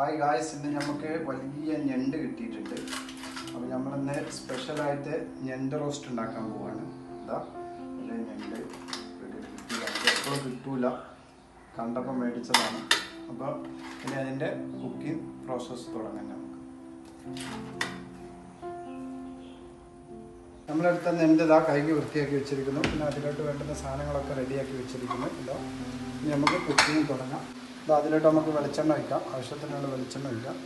Hi guys ഇന്ന് നമുക്ക് വലിയ ഞണ്ട് കിട്ടിയിട്ടുണ്ട്. അപ്പോൾ നമ്മളിന്ന് സ്പെഷ്യലായിട്ട് ഞണ്ട് റോസ്റ്റ് ഉണ്ടാക്കാൻ പോവാണ്. എന്താ വലിയ ഞണ്ട് എപ്പോഴും കിട്ടൂല. കണ്ടപ്പോൾ മേടിച്ചതാണ്. അപ്പോൾ ഇനി അതിന്റെ കുക്കിംഗ് പ്രോസസ്സ് തുടങ്ങാൻ നമുക്ക്. നമ്മളെടുത്ത ഞണ്ട് ഇതാ കഴുകി വൃത്തിയാക്കി വെച്ചിരിക്കുന്നു. പിന്നെ അതിലോട്ട് വേണ്ടുന്ന സാധനങ്ങളൊക്കെ റെഡിയാക്കി വെച്ചിരിക്കുന്നു. ഇതാ ഇനി നമുക്ക് കുക്കിംഗ് തുടങ്ങാം. ഇതാ അതിലോട്ട് നമുക്ക് വെളിച്ചെണ്ണ വയ്ക്കാം ആവശ്യത്തിനുള്ള വെളിച്ചെണ്ണ വയ്ക്കാം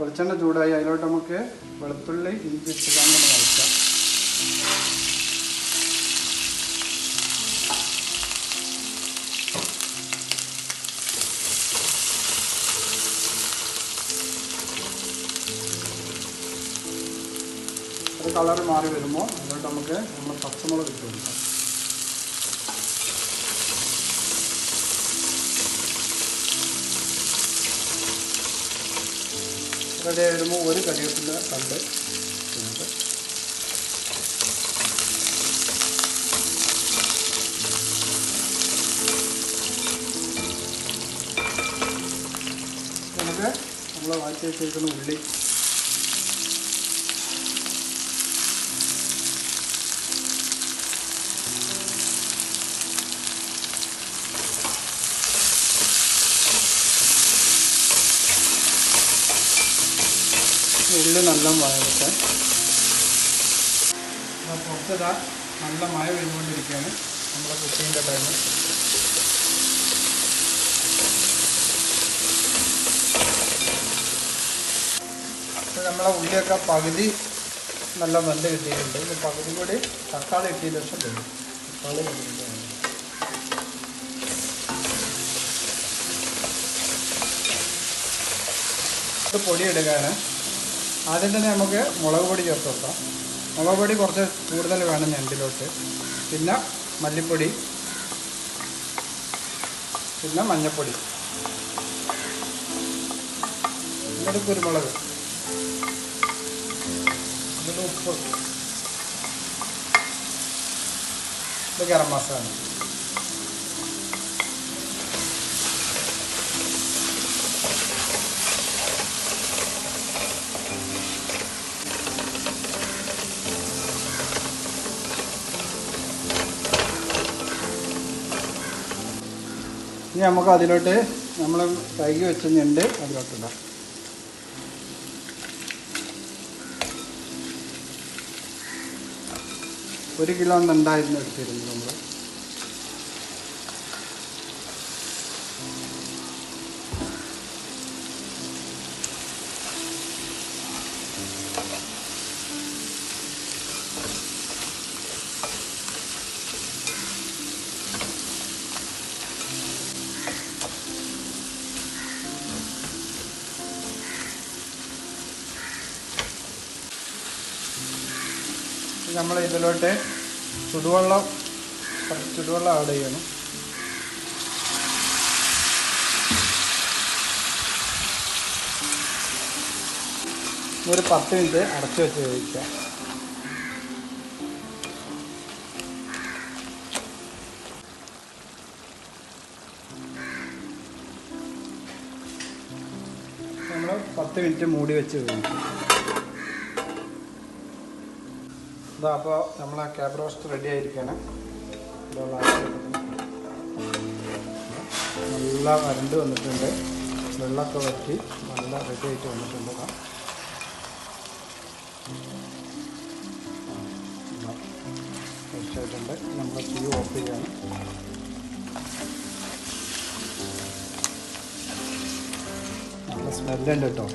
വെളിച്ചെണ്ണ ചൂടായി അതിലോട്ട് നമുക്ക് വെളുത്തുള്ളി ഇഞ്ചി വയ്ക്കാം അത് കളർ മാറി വരുമ്പോൾ അതിലോട്ട് നമുക്ക് നമ്മൾ പച്ചമുളക് ഇട്ട് കൊടുക്കാം. റെഡി ആയി വരുമ്പോൾ ഒരു കരിവേപ്പില കണ്ട് നമുക്ക് നമുക്ക് നമ്മൾ വാറ്റി വെച്ചിരിക്കുന്ന ഉള്ളി ഉള്ളി നല്ല വഴകട്ടെ പുറത്തിതാ നല്ല മഴ പെയ്തുകൊണ്ടിരിക്കുകയാണ് നമ്മുടെ കുക്കിങ്ങിന്റെ ടൈം നമ്മളെ ഉള്ളിയൊക്കെ പകുതി നല്ല നല്ല കിട്ടിയിട്ടുണ്ട്. ഇനി പകുതി കൂടി തക്കാളി കിട്ടിയതിന് ശേഷം വരും തക്കാളി. പൊടി ഇടുകയാണ്. ആദ്യം തന്നെ നമുക്ക് മുളക് പൊടി ചേർത്ത് വെക്കാം. മുളക് പൊടി കുറച്ച് കൂടുതൽ വേണം ഞണ്ടിലോട്ട്. പിന്നെ മല്ലിപ്പൊടി. പിന്നെ മഞ്ഞൾപ്പൊടി എന്നിട്ട് കുരുമുളക് എന്നിട്ട് ഉപ്പ്. ഇത് ഗരം മസാല. ഇനി നമുക്ക് അതിലോട്ട് നമ്മൾ കൈകി വെച്ച ഞണ്ട് അതിലോട്ടിടാം. ഒരു കിലോ ഉണ്ടായിരുന്നു എടുത്തിരുന്നു നമ്മൾ നമ്മൾ ഇതിലോട്ട് ചുടുവെള്ളം ചുടുവെള്ളം ആഡ് ചെയ്യണം. ഒരു പത്ത് മിനിറ്റ് അടച്ചു വെച്ച് കഴിക്കുക നമ്മൾ പത്ത് മിനിറ്റ് മൂടി വെച്ച് വേവിക്കും ഇതാ അപ്പോൾ നമ്മളെ ക്യാബ് റോസ്റ്റ് റെഡി ആയിരിക്കുകയാണ് നല്ല വരണ്ട് വന്നിട്ടുണ്ട്. വെള്ളമൊക്കെ വറ്റി നല്ല റെഡി ആയിട്ട് വന്നിട്ടുണ്ട്. ഫ്രഷായിട്ടുണ്ട് നമ്മൾ തീ ഓഫ് ചെയ്യാണ്. നല്ല സ്മെല്ലുണ്ട് കേട്ടോ.